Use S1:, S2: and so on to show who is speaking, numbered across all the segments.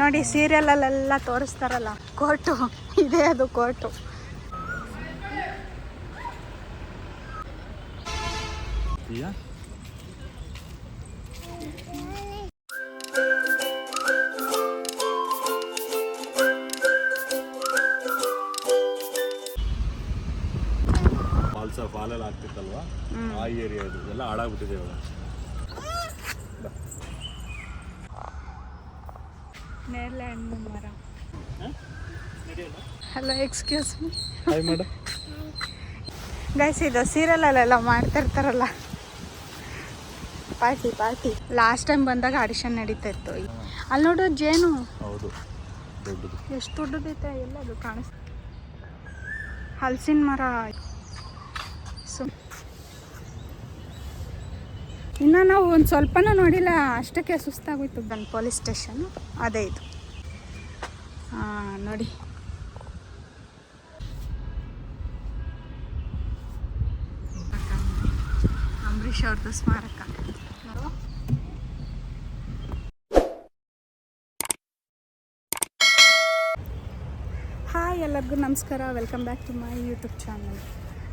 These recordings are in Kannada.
S1: ನೋಡಿ ಸೀರಿಯಲ್ ಅಲ್ಲೆಲ್ಲ ತೋರಿಸ್ತಾರಲ್ಲ ಕೋಟು. ಇದೇ ಅದು ಕೋಟು.
S2: ಫಾಲ್ಸ್ ಫಾಲ್ಸ ಫಾಲಲ್ಲಿ ಆಗ್ತಿತ್ತಲ್ವಾ? ಆ ಏರಿಯಾ ಇದು. ಎಲ್ಲ ಹಾಳಾಗ್ಬಿಟ್ಟಿದೆ ಇವಾಗ.
S1: ನೇರಳೆ ಹಣ್ಣು ಮರ ಹಲೋ ಎಕ್ಸ್ಕ್ಯೂಸ್ ಮೀ
S2: ಹಾಯ್ ಮಾಡ
S1: ಗೈಸ್ ಇದು ಸೀರಿಯಲಲ್ಲೆಲ್ಲ ಮಾಡ್ತಿರ್ತಾರಲ್ಲ ಪಾರ್ಟಿ ಪಾರ್ಟಿ ಲಾಸ್ಟ್ ಟೈಮ್ ಬಂದಾಗ ಆಡಿಷನ್ ನಡೀತಾ ಇತ್ತು. ಅಲ್ಲಿ ನೋಡು ಜೇನು.
S2: ಹೌದು.
S1: ಎಷ್ಟು ದೊಡ್ಡದೈತೆ ಎಲ್ಲ ಅದು ಕಾಣಿಸ್ ಹಲಸಿನ ಮರ ಸು ಇನ್ನು ನಾವು ಒಂದು ಸ್ವಲ್ಪನೂ ನೋಡಿಲ್ಲ ಅಷ್ಟಕ್ಕೆ ಸುಸ್ತಾಗೋಯ್ತು. ಬಂದು ಪೊಲೀಸ್ ಸ್ಟೇಷನು ಅದೇ ಇದು. ಹಾಂ ನೋಡಿ. ಅಂಬರೀಷ್ ಅವ್ರದ್ದು ಸ್ಮಾರಕ. ಹಾಯ್ ಎಲ್ಲರಿಗೂ ನಮಸ್ಕಾರ. Welcome back to my YouTube channel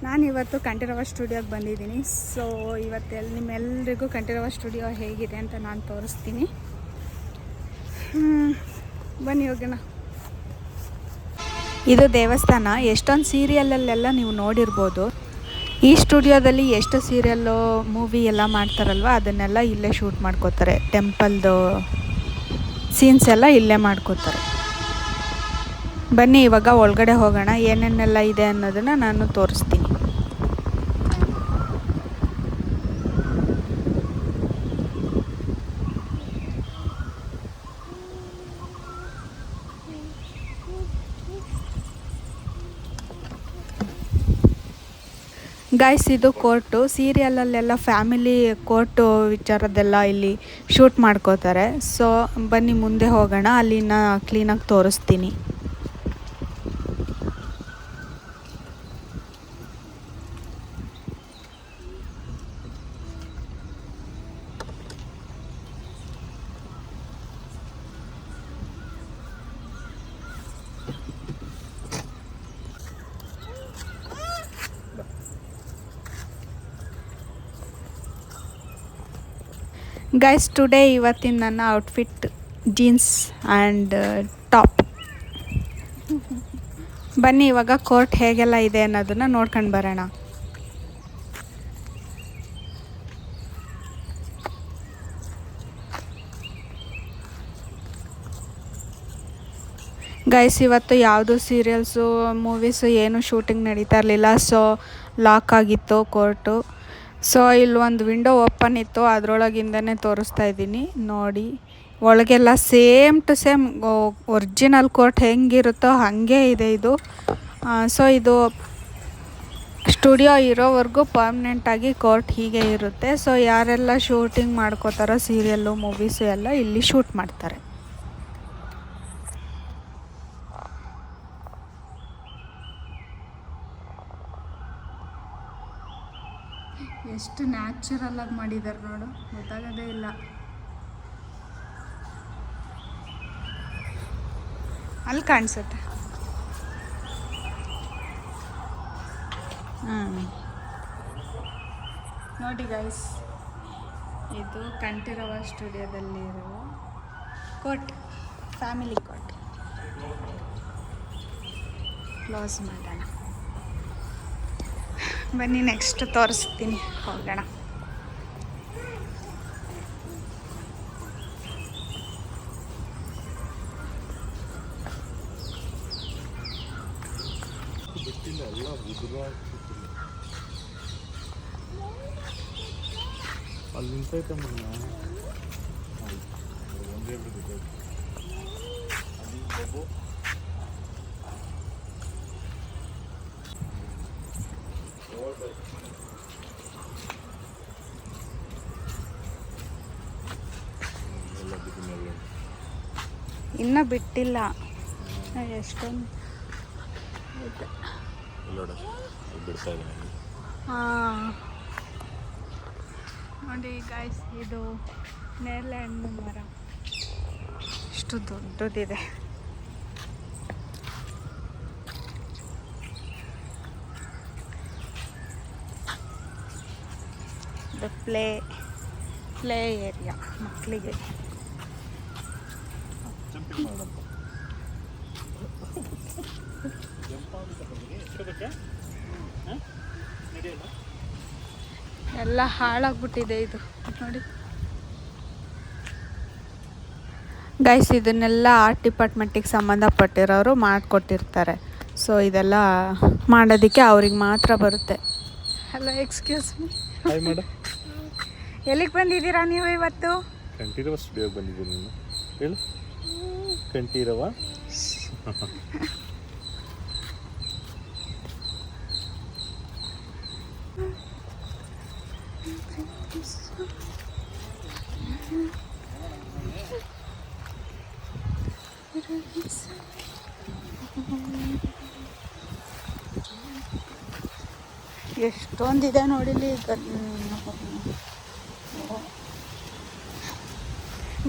S1: ನಾನು ಇವತ್ತು ಕಂಠೀರವ ಸ್ಟುಡಿಯೋಗೆ ಬಂದಿದ್ದೀನಿ. ಸೊ ಇವತ್ತು ಎಲ್ ನಿಮ್ಮೆಲ್ಲರಿಗೂ ಕಂಠೀರವ ಸ್ಟುಡಿಯೋ ಹೇಗಿದೆ ಅಂತ ನಾನು ತೋರಿಸ್ತೀನಿ. ಬನ್ನಿ ಹೋಗೋಣ. ಇದು ದೇವಸ್ಥಾನ. ಎಷ್ಟೊಂದು ಸೀರಿಯಲಲ್ಲೆಲ್ಲ ನೀವು ನೋಡಿರ್ಬೋದು. ಈ ಸ್ಟುಡಿಯೋದಲ್ಲಿ ಎಷ್ಟು ಸೀರಿಯಲ್ಲು, ಮೂವಿ ಎಲ್ಲ ಮಾಡ್ತಾರಲ್ವ, ಅದನ್ನೆಲ್ಲ ಇಲ್ಲೇ ಶೂಟ್ ಮಾಡ್ಕೋತಾರೆ. ಟೆಂಪಲ್ದು ಸೀನ್ಸ್ ಎಲ್ಲ ಇಲ್ಲೇ ಮಾಡ್ಕೋತಾರೆ. ಬನ್ನಿ, ಇವಾಗ ಒಳಗಡೆ ಹೋಗೋಣ. ಏನೇನೆಲ್ಲ ಇದೆ ಅನ್ನೋದನ್ನು ನಾನು ತೋರಿಸ್ತೀನಿ. ಗಾಯ್ಸ್ ಇದು ಕೋರ್ಟು. ಸೀರಿಯಲಲ್ಲೆಲ್ಲ ಫ್ಯಾಮಿಲಿ ಕೋರ್ಟು ವಿಚಾರದೆಲ್ಲ ಇಲ್ಲಿ ಶೂಟ್ ಮಾಡ್ಕೋತಾರೆ. ಸೊ ಬನ್ನಿ, ಮುಂದೆ ಹೋಗೋಣ. ಅಲ್ಲಿನ ಕ್ಲೀನಾಗಿ ತೋರಿಸ್ತೀನಿ. ಗೈಸ್ ಟುಡೇ ಇವತ್ತಿನ ನನ್ನ ಔಟ್ಫಿಟ್ ಜೀನ್ಸ್ ಆ್ಯಂಡ್ ಟಾಪ್ ಬನ್ನಿ, ಇವಾಗ ಕೋರ್ಟ್ ಹೇಗೆಲ್ಲ ಇದೆ ಅನ್ನೋದನ್ನು ನೋಡ್ಕೊಂಡು ಬರೋಣ. ಗೈಸ್ ಇವತ್ತು ಯಾವುದು ಸೀರಿಯಲ್ಸು ಮೂವೀಸು ಏನು ಶೂಟಿಂಗ್ ನಡೀತಾ ಇರಲಿಲ್ಲ ಸೊ ಲಾಕ್ ಆಗಿತ್ತು ಕೋರ್ಟು ಸೊ ಇಲ್ಲಿ ಒಂದು ವಿಂಡೋ ಓಪನ್ ಇತ್ತು. ಅದರೊಳಗಿಂದನೇ ತೋರಿಸ್ತಾ ಇದ್ದೀನಿ. ನೋಡಿ, ಒಳಗೆಲ್ಲ same to same original court ಹೆಂಗಿರುತ್ತೋ ಹಾಗೆ ಇದೆ ಇದು. ಸೊ ಇದು ಸ್ಟುಡಿಯೋ ಇರೋವರೆಗೂ ಪರ್ಮನೆಂಟಾಗಿ ಕೋರ್ಟ್ ಹೀಗೆ ಇರುತ್ತೆ. ಸೊ ಯಾರೆಲ್ಲ ಶೂಟಿಂಗ್ ಮಾಡ್ಕೋತಾರೋ ಸೀರಿಯಲ್ಲು ಮೂವೀಸು ಎಲ್ಲ ಇಲ್ಲಿ ಶೂಟ್ ಮಾಡ್ತಾರೆ. ಎಷ್ಟು ನ್ಯಾಚುರಲ್ ಆಗಿ ಮಾಡಿದ್ದಾರೆ ನೋಡು, ಗೊತ್ತಾಗೋದೇ ಇಲ್ಲ. ಅಲ್ಲಿ ಕಾಣಿಸುತ್ತೆ. ಹ್ಞೂ ನೋಡಿ ಗೈಸ್ ಇದು ಕಂಠೀರವ ಸ್ಟುಡಿಯೋದಲ್ಲಿರುವ ಕೋಟ್ ಫ್ಯಾಮಿಲಿ ಕೋಟ್. ಕ್ಲೋಸ್ ಮಾಡೋಣ. ಬನ್ನಿ ನೆಕ್ಸ್ಟ್ ತೋರಿಸ್ತೀನಿ. ಹೋಗೋಣ.
S2: ಬಿಟ್ಟಿಲ್ಲ ಎಲ್ಲ ಉದುರ ಅಲ್ಲಿ ನಿಂತೈತೆ ಮಗನ. ಒಂದೇ ಬಿಟ್ಟಿದೆ ಅಲ್ಲಿ ಬಬ್ಬು ಎಲ್ಲ ಬಿದ್ದು ಮೇಲೆ
S1: ಇನ್ನೂ ಬಿಟ್ಟಿಲ್ಲ. ಎಷ್ಟೊಂದು
S2: ನೋಡ
S1: ಹಾಂ. ಗಾಯ್ಸ್ ಇದು ನೇರಳೆ ಹಣ್ಣು ಮರ. ಇಷ್ಟು ದೊಡ್ಡದಿದೆ. ದ ಪ್ಲೇ ಪ್ಲೇ ಏರಿಯಾ ಮಕ್ಕಳಿಗೆ. ಎಲ್ಲ ಹಾಳಾಗ್ಬಿಟ್ಟಿದೆ ಇದು. ನೋಡಿ. ಗೈಸ್ ಇದನ್ನೆಲ್ಲ ಆರ್ಟ್ ಡಿಪಾರ್ಟ್ಮೆಂಟಿಗೆ ಸಂಬಂಧಪಟ್ಟಿರೋರು ಮಾಡಿಕೊಟ್ಟಿರ್ತಾರೆ. ಸೊ ಇದೆಲ್ಲ ಮಾಡೋದಕ್ಕೆ ಅವ್ರಿಗೆ ಮಾತ್ರ ಬರುತ್ತೆ. ಹಲೋ ಎಕ್ಸ್ಕ್ಯೂಸ್ ಮೀ ಎಲ್ಲಿಗೆ ಬಂದಿದ್ದೀರಾ ನೀವು ಇವತ್ತು?
S2: ಕಂಠೀರವ ಸ್ಟುಡಿಯೋಗೆ ಬಂದಿದ್ದೀನಿ. ಹೇಳು. ಕಂಠೀರವ
S1: ಎಷ್ಟೊಂದಿದೆ ನೋಡಿಲಿ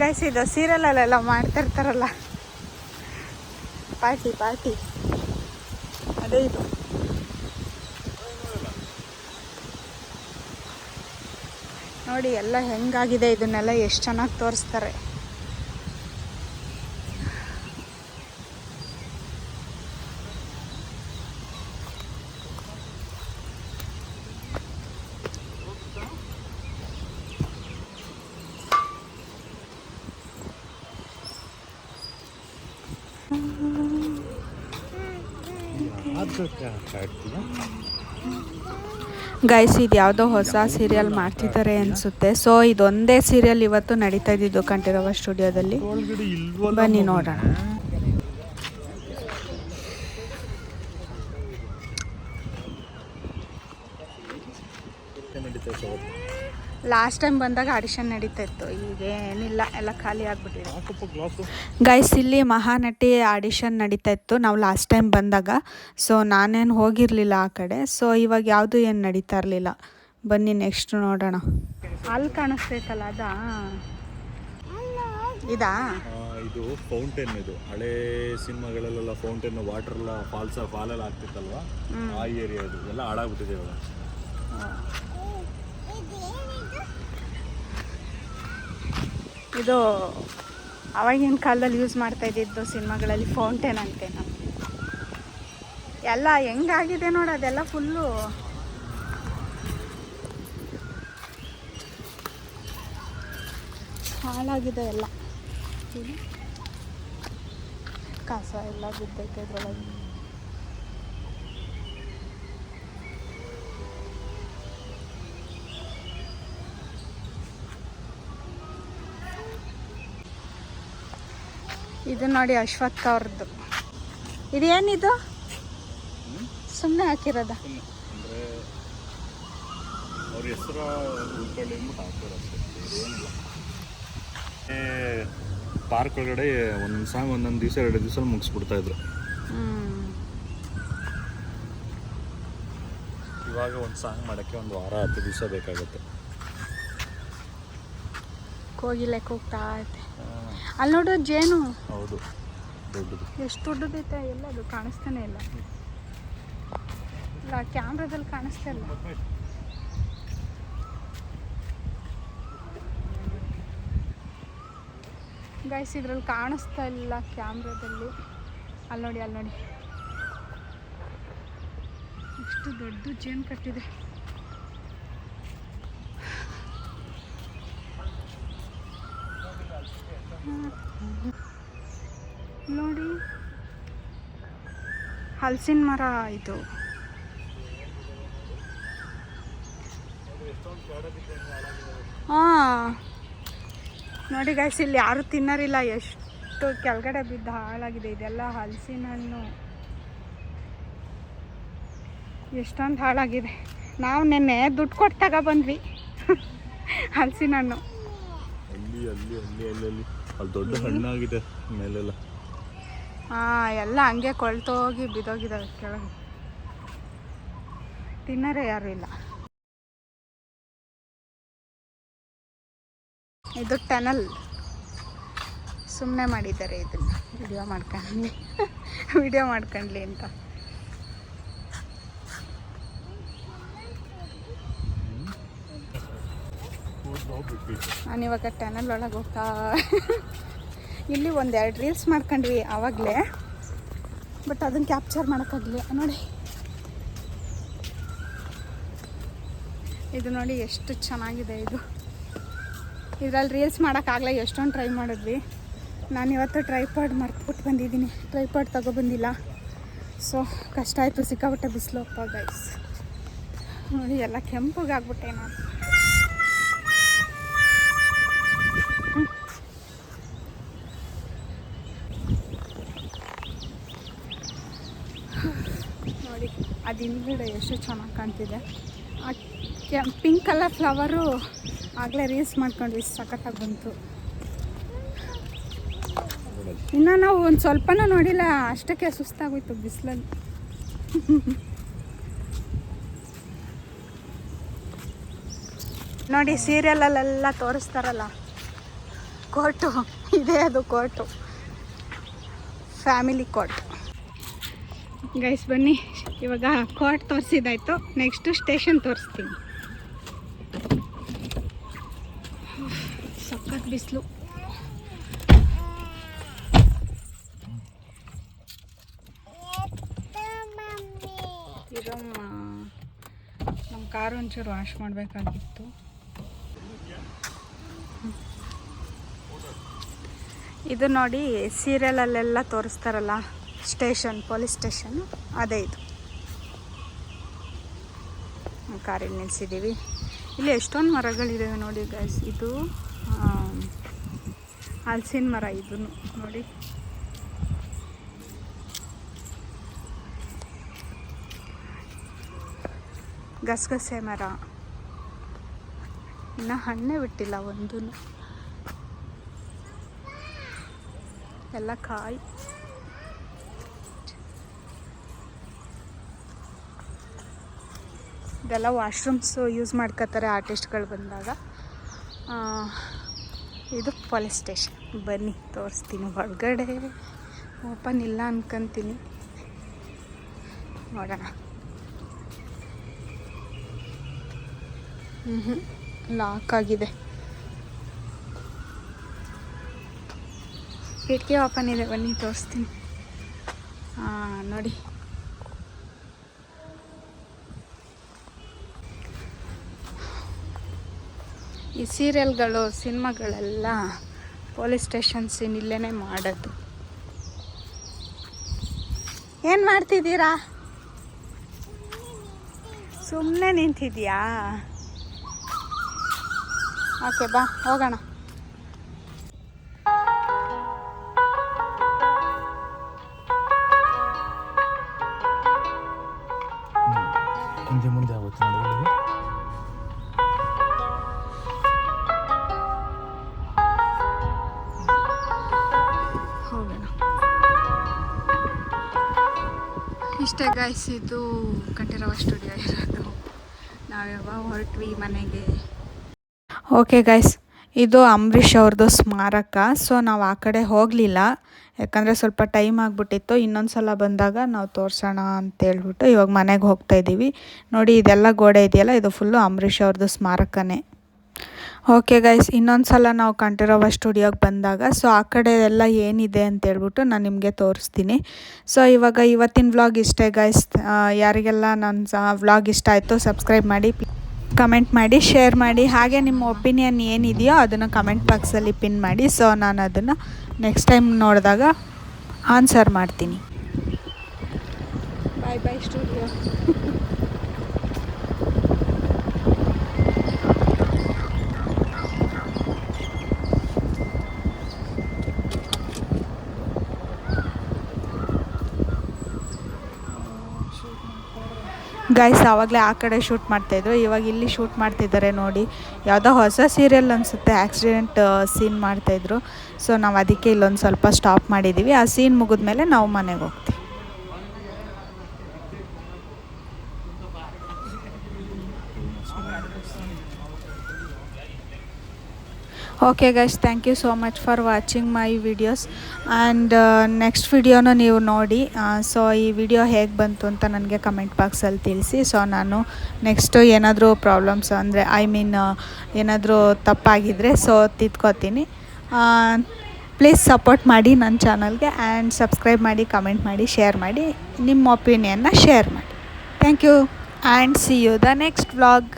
S1: ಗೈಸ್ ಇದು ಸೀರಿಯಲಲ್ಲೆಲ್ಲ ಮಾಡ್ತಿರ್ತಾರಲ್ಲ. ಪಾರ್ಟಿ ಪಾರ್ಟಿ ಅದೇ ಇದು ನೋಡಿ ಎಲ್ಲ ಹೆಂಗಾಗಿದೆ? ಇದನ್ನೆಲ್ಲ ಎಷ್ಟು ಚೆನ್ನಾಗಿ ತೋರಿಸ್ತಾರೆ. ಗೈಸ್ ಇದು ಯಾವುದೋ ಹೊಸ ಸೀರಿಯಲ್ ಮಾಡ್ತಿದ್ದಾರೆ ಅನ್ಸುತ್ತೆ ಸೊ ಇದೊಂದೇ ಸೀರಿಯಲ್ ಇವತ್ತು ನಡೀತಾ ಇದ್ದಿದ್ದು ಕಂಠೀರವ ಸ್ಟುಡಿಯೋದಲ್ಲಿ ಬನ್ನಿ ನೋಡೋಣ. ಲಾಸ್ಟ್ ಟೈಮ್ ಬಂದಾಗ ಆಡಿಷನ್ ನಡೀತಾ ಇತ್ತು ಈಗ ಏನಿಲ್ಲ ಎಲ್ಲ ಖಾಲಿ ಆಗ್ಬಿಟ್ಟಿದೆ. ಗೈಸ್ ಇಲ್ಲಿ ಮಹಾನಟಿ ಆಡಿಷನ್ ನಡೀತಾ ಇತ್ತು ನಾವು ಲಾಸ್ಟ್ ಟೈಮ್ ಬಂದಾಗ. ಸೊ ನಾನೇನು ಹೋಗಿರಲಿಲ್ಲ ಆ ಕಡೆ. ಸೊ ಇವಾಗ ಯಾವುದು ಏನು ನಡೀತಾ ಇರಲಿಲ್ಲ. ಬನ್ನಿ ನೆಕ್ಸ್ಟ್ ನೋಡೋಣ. ಅಲ್ಲಿ ಕಾಣಿಸ್ತೈತಲ್ಲ ಅದಾ? ಇದಾ?
S2: ಇದು ಫೌಂಟೇನ್ ಇದು. ಹಳೆ ಸಿನಿಮಾಗಳಲ್ಲೆಲ್ಲ ಫೌಂಟೇನ್ ವಾಟರ್ ಎಲ್ಲ ಫಾಲ್ಸ್ ಫಾಲೆಲ್ಲ ಆಗ್ತಿತ್ತಲ್ವಾ? ಆ ಏರಿಯಾ ಇದು. ಎಲ್ಲ ಹಾಳಾಗ್ಬಿಟ್ಟಿದೆ ಇವಾಗ.
S1: ಇದು ಅವಾಗಿನ ಕಾಲದಲ್ಲಿ ಯೂಸ್ ಮಾಡ್ತಾ ಇದ್ದಿದ್ದು ಸಿನಿಮಾಗಳಲ್ಲಿ ಫೌಂಟೇನ್ ಅಂತೆ ನಾವು ಎಲ್ಲ ಹೆಂಗಾಗಿದೆ ನೋಡಿ, ಅದೆಲ್ಲ ಫುಲ್ಲು ಹಾಳಾಗಿದೆ ಎಲ್ಲ. ಕಸ ಎಲ್ಲ ಬಿದ್ದೈತೆ ಇದ್ರೊಳಗೆ. ಇದು ನೋಡಿ ಅಶ್ವತ್ಥ ಅವ್ರದ್ದು. ಇದು ಏನಿದು ಸುಮ್ಮನೆ ಹಾಕಿರೋದ
S2: ಅಂದರೆ ಅವ್ರ ಹೆಸರು ಪಾರ್ಕ್ ಒಳಗಡೆ ಒಂದೊಂದು ಸಾಂಗ್ ಒಂದೊಂದು ದಿವಸ ಎರಡು ದಿವಸ ಮುಗಿಸ್ಬಿಡ್ತಾ ಇದ್ರು. ಇವಾಗ ಒಂದು ಸಾಂಗ್ ಮಾಡೋಕ್ಕೆ ಒಂದು ವಾರ ಹತ್ತು ದಿವಸ ಬೇಕಾಗುತ್ತೆ.
S1: ಕೋಗಿಲೆ ಹೋಗ್ತಾ ಐತೆ ಅಲ್ಲಿ ನೋಡು ಜೇನು.
S2: ಹೌದು ದೊಡ್ಡದು.
S1: ಎಷ್ಟು ದೊಡ್ಡದೈತೆ ಎಲ್ಲ ಅದು ಕಾಣಿಸ್ತಾನೆ ಇಲ್ಲ. ಇಲ್ಲ ಕ್ಯಾಮ್ರಾದಲ್ಲಿ ಕಾಣಿಸ್ತಾ ಇಲ್ಲ. ಗೈಸ್ ಇದ್ರಲ್ಲಿ ಕಾಣಿಸ್ತಾ ಇಲ್ಲ ಕ್ಯಾಮ್ರಾದಲ್ಲಿ. ಅಲ್ಲಿ ನೋಡಿ ಅಲ್ಲಿ ನೋಡಿ. ಎಷ್ಟು ದೊಡ್ಡ ಜೇನು ಕಟ್ಟಿದೆ. ನೋಡಿ. ಹಲಸಿನ ಮರ ಇದು. ಹಾಂ. ನೋಡಿ ಗೈಸ್ ಇಲ್ಲಿ ಯಾರು ತಿನ್ನರಿಲ್ಲ. ಎಷ್ಟು ಕೆಳಗಡೆ ಬಿದ್ದು ಹಾಳಾಗಿದೆ. ಇದೆಲ್ಲ ಹಲಸಿನ ಹಣ್ಣು ಎಷ್ಟೊಂದು ಹಾಳಾಗಿದೆ. ನಾವು ನಿನ್ನೆ ದುಡ್ಡು ಕೊಟ್ಟು ತಗೊಬಂದ್ವಿ ಹಲಸಿನ ಹಣ್ಣು
S2: ಅಲ್ಲಿ ಅಲ್ಲಿ ಅಲ್ಲಿ ಅಲ್ಲಿ. ಅಲ್ಲಿ ದೊಡ್ಡ ಹಣ್ಣಾಗಿದೆ ಮೇಲೆಲ್ಲ.
S1: ಹಾಂ, ಎಲ್ಲ ಹಂಗೆ ಕೊಳ್ತೋಗಿ ಬಿದ್ದೋಗಿದ್ದಾವೆ ಕೆಳಗೆ. ತಿನ್ನರೇ ಯಾರು ಇಲ್ಲ. ಇದು ಟನಲ್. ಸುಮ್ಮನೆ ಮಾಡಿದ್ದಾರೆ ಇದನ್ನು. ವಿಡಿಯೋ ಮಾಡ್ಕೊಂಡ್ಲಿ. ವಿಡಿಯೋ ಮಾಡ್ಕೊಂಡ್ಲಿ ಅಂತ. ನಾನಿವಾಗ ಟನಲ್ ಒಳಗೆ ಹೋಗ್ತಾ ಇಲ್ಲಿ ಒಂದೆರಡು ರೀಲ್ಸ್ ಮಾಡ್ಕೊಂಡ್ವಿ ಆವಾಗಲೇ. ಬಟ್ ಅದನ್ನು ಕ್ಯಾಪ್ಚರ್ ಮಾಡೋಕ್ಕಾಗಲಿ ನೋಡಿ. ಇದು ನೋಡಿ ಎಷ್ಟು ಚೆನ್ನಾಗಿದೆ ಇದು. ಇದರಲ್ಲಿ ರೀಲ್ಸ್ ಮಾಡೋಕ್ಕಾಗಲ್ಲ ಎಷ್ಟೊಂದು ಟ್ರೈ ಮಾಡಿದ್ವಿ. ನಾನು ಇವತ್ತು ಟ್ರೈಪಾಡ್ ಮರ್ತ್ಬಿಟ್ಟು ಬಂದಿದ್ದೀನಿ. ಟ್ರೈಪಾಡ್ ತಗೊಬಂದಿಲ್ಲ. ಸೊ ಕಷ್ಟ ಆಯಿತು ಸಿಕ್ಕಾಪಟ್ಟೆ ಬಿಸಿಲಪ್ಪ ಗೈಸ್ ನೋಡಿ, ಎಲ್ಲ ಕೆಂಪಗಾಗ್ಬಿಟ್ಟೆ ನಾನು ಅದು ಹಿಂದ್ಗಡೆ ಎಷ್ಟು ಚೆನ್ನಾಗಿ ಕಾಣ್ತಿದೆ. ಆ ಪಿಂಕ್ ಕಲರ್ ಫ್ಲವರು ಆಗಲೇ ರೀಲ್ಸ್ ಮಾಡ್ಕೊಂಡ್ವಿ, ಸಖತ್ತಾಗಿ ಬಂತು. ಇನ್ನು ನಾವು ಒಂದು ಸ್ವಲ್ಪನೂ ನೋಡಿಲ್ಲ, ಅಷ್ಟಕ್ಕೆ ಸುಸ್ತಾಗೋಯ್ತು ಬಿಸಿಲಲ್ಲಿ. ನೋಡಿ, ಸೀರಿಯಲಲ್ಲೆಲ್ಲ ತೋರಿಸ್ತಾರಲ್ಲ. ಕೋರ್ಟು, ಇದೇ ಅದು ಕೋರ್ಟು. Family court. ಗೈಸ್ ಬನ್ನಿ. ಇವಾಗ ಕಾಟ್ ತೋರಿಸಿದಾಯ್ತು ನೆಕ್ಸ್ಟು ಸ್ಟೇಷನ್ ತೋರಿಸ್ತೀನಿ. ಸಕ್ಕತ್ ಬಿಸಿಲು. ಇದಮ್ಮ ನಮ್ಮ ಕಾರ್ ಒಂಚೂರು ವಾಶ್ ಮಾಡಬೇಕಾಗಿತ್ತು. ಇದು ನೋಡಿ ಸೀರಿಯಲಲ್ಲೆಲ್ಲ ತೋರಿಸ್ತಾರಲ್ಲ. ಸ್ಟೇಷನ್, ಪೊಲೀಸ್ ಸ್ಟೇಷನ್, ಅದೇ ಇದು. ಕಾರಲ್ಲಿ ನಿಲ್ಲಿಸಿದ್ದೀವಿ ಇಲ್ಲಿ ಎಷ್ಟೊಂದು ಮರಗಳಿದ್ದಾವೆ ನೋಡಿ ಗೈಸ್ ಇದು ಹಲಸಿನ ಮರ ಇದು ನೋಡಿ. ಗಸಗಸೆ ಮರ. ಇನ್ನು ಹಣ್ಣೇ ಬಿಟ್ಟಿಲ್ಲ ಒಂದು ಎಲ್ಲ ಕಾಯಿ. ಇದೆಲ್ಲ ವಾಶ್ರೂಮ್ಸು ಯೂಸ್ ಮಾಡ್ಕೋತಾರೆ ಆರ್ಟಿಸ್ಟ್ಗಳು ಬಂದಾಗ. ಇದು ಪೊಲೀಸ್ ಸ್ಟೇಷನ್. ಬನ್ನಿ, ತೋರಿಸ್ತೀನಿ ಒಳಗಡೆ. ಓಪನ್ ಇಲ್ಲ ಅನ್ಕೊಂತೀನಿ. ನೋಡೋಣ. ಹ್ಞೂ ಹ್ಞೂ ಲಾಕ್ ಆಗಿದೆ. ಕಿಟಕಿ ಓಪನ್ ಇದೆ, ಬನ್ನಿ, ತೋರಿಸ್ತೀನಿ. ಹಾಂ ನೋಡಿ. ಈ ಸೀರಿಯಲ್ಗಳು, ಸಿನಿಮಾಗಳೆಲ್ಲ ಪೊಲೀಸ್ ಸ್ಟೇಷನ್ ಸೀನ್ ಇಲ್ಲೇ ಮಾಡೋದು. ಏನು ಮಾಡ್ತಿದ್ದೀರಾ? ಸುಮ್ಮನೆ ನಿಂತಿದ್ಯಾ ಓಕೆ ಬಾ, ಹೋಗೋಣ. ಗಾಯ್ಸ್ ಇದು ಕಂಠೀರವ ಸ್ಟುಡಿಯೋ ಇರೋದು. ನಾವ್ಯಾವಾಗ ಹೊರಟ್ವಿ ಮನೆಗೆ. ಓಕೆ ಗೈಸ್ ಇದು ಅಂಬರೀಷ್ ಅವ್ರದ್ದು ಸ್ಮಾರಕ. ಸೊ ನಾವು ಆ ಕಡೆ ಹೋಗಲಿಲ್ಲ. ಯಾಕಂದರೆ ಸ್ವಲ್ಪ ಟೈಮ್ ಆಗಿಬಿಟ್ಟಿತ್ತು. ಇನ್ನೊಂದು ಸಲ ಬಂದಾಗ ನಾವು ತೋರಿಸೋಣ ಅಂತೇಳ್ಬಿಟ್ಟು ಇವಾಗ ಮನೆಗೆ ಹೋಗ್ತಾ ಇದ್ದೀವಿ ನೋಡಿ, ಇದೆಲ್ಲ ಗೋಡೆ ಇದೆಯಲ್ಲ? ಇದು ಫುಲ್ಲು ಅಂಬರೀಷ್ ಅವ್ರದ್ದು ಸ್ಮಾರಕನೇ. ಓಕೆ ಗೈಸ್ ಇನ್ನೊಂದು ಸಲ ನಾವು ಕಂಠೀರವ ಸ್ಟುಡಿಯೋಗೆ ಬಂದಾಗ ಸೊ ಆ ಕಡೆ ಎಲ್ಲ ಏನಿದೆ ಅಂತೇಳ್ಬಿಟ್ಟು ನಾನು ನಿಮಗೆ ತೋರಿಸ್ತೀನಿ. ಸೊ ಇವಾಗ ಇವತ್ತಿನ ವ್ಲಾಗ್ ಇಷ್ಟೇ ಗೈಸ್ ಯಾರಿಗೆಲ್ಲ ನನ್ನ ವ್ಲಾಗ್ ಇಷ್ಟ ಆಯಿತು ಸಬ್ಸ್ಕ್ರೈಬ್ ಮಾಡಿ ಕಮೆಂಟ್ ಮಾಡಿ ಶೇರ್ ಮಾಡಿ, ಹಾಗೆ ನಿಮ್ಮ ಒಪಿನಿಯನ್ ಏನಿದೆಯೋ ಅದನ್ನು ಕಮೆಂಟ್ ಬಾಕ್ಸಲ್ಲಿ ಪಿನ್ ಮಾಡಿ ಸೊ ನಾನು ಅದನ್ನು ನೆಕ್ಸ್ಟ್ ಟೈಮ್ ನೋಡಿದಾಗ ಆನ್ಸರ್ ಮಾಡ್ತೀನಿ. ಬಾಯ್ ಬಾಯ್ ಸ್ಟುಡಿಯೋ ಗೈಸ್ ಆವಾಗಲೇ ಆ ಕಡೆ ಶೂಟ್ ಮಾಡ್ತಾಯಿದ್ರು ಇವಾಗ ಇಲ್ಲಿ ಶೂಟ್ ಮಾಡ್ತಿದ್ದಾರೆ ನೋಡಿ. ಯಾವುದೋ ಹೊಸ ಸೀರಿಯಲ್ ಅನಿಸುತ್ತೆ. ಆ್ಯಕ್ಸಿಡೆಂಟ್ ಸೀನ್ ಮಾಡ್ತಾಯಿದ್ರು ಸೊ ನಾವು ಅದಕ್ಕೆ ಇಲ್ಲೊಂದು ಸ್ವಲ್ಪ ಸ್ಟಾಪ್ ಮಾಡಿದ್ದೀವಿ ಆ ಸೀನ್ ಮುಗಿದ್ಮೇಲೆ ನಾವು ಮನೆಗೆ ಹೋಗ್ತೀವಿ. Okay guys thank you so much for watching my videos and next ವಿಡಿಯೋನ ನೀವು ನೋಡಿ ಸೊ ಈ ವಿಡಿಯೋ ಹೇಗೆ ಬಂತು ಅಂತ ನನಗೆ ಕಮೆಂಟ್ ಬಾಕ್ಸಲ್ಲಿ ತಿಳಿಸಿ. ಸೊ ನಾನು ನೆಕ್ಸ್ಟು ಏನಾದರೂ ಪ್ರಾಬ್ಲಮ್ಸ್ ಅಂದರೆ ಐ ಮೀನ್ ಏನಾದರೂ ತಪ್ಪಾಗಿದ್ದರೆ ಸೊ ತಿದ್ಕೋತೀನಿ. ಪ್ಲೀಸ್ ಸಪೋರ್ಟ್ ಮಾಡಿ ನನ್ನ ಚಾನಲ್ಗೆ ಆ್ಯಂಡ್ ಸಬ್ಸ್ಕ್ರೈಬ್ ಮಾಡಿ ಕಮೆಂಟ್ ಮಾಡಿ ಶೇರ್ ಮಾಡಿ, ನಿಮ್ಮ ಒಪಿನಿಯನ್ನ ಶೇರ್ ಮಾಡಿ. Thank you and see you the next vlog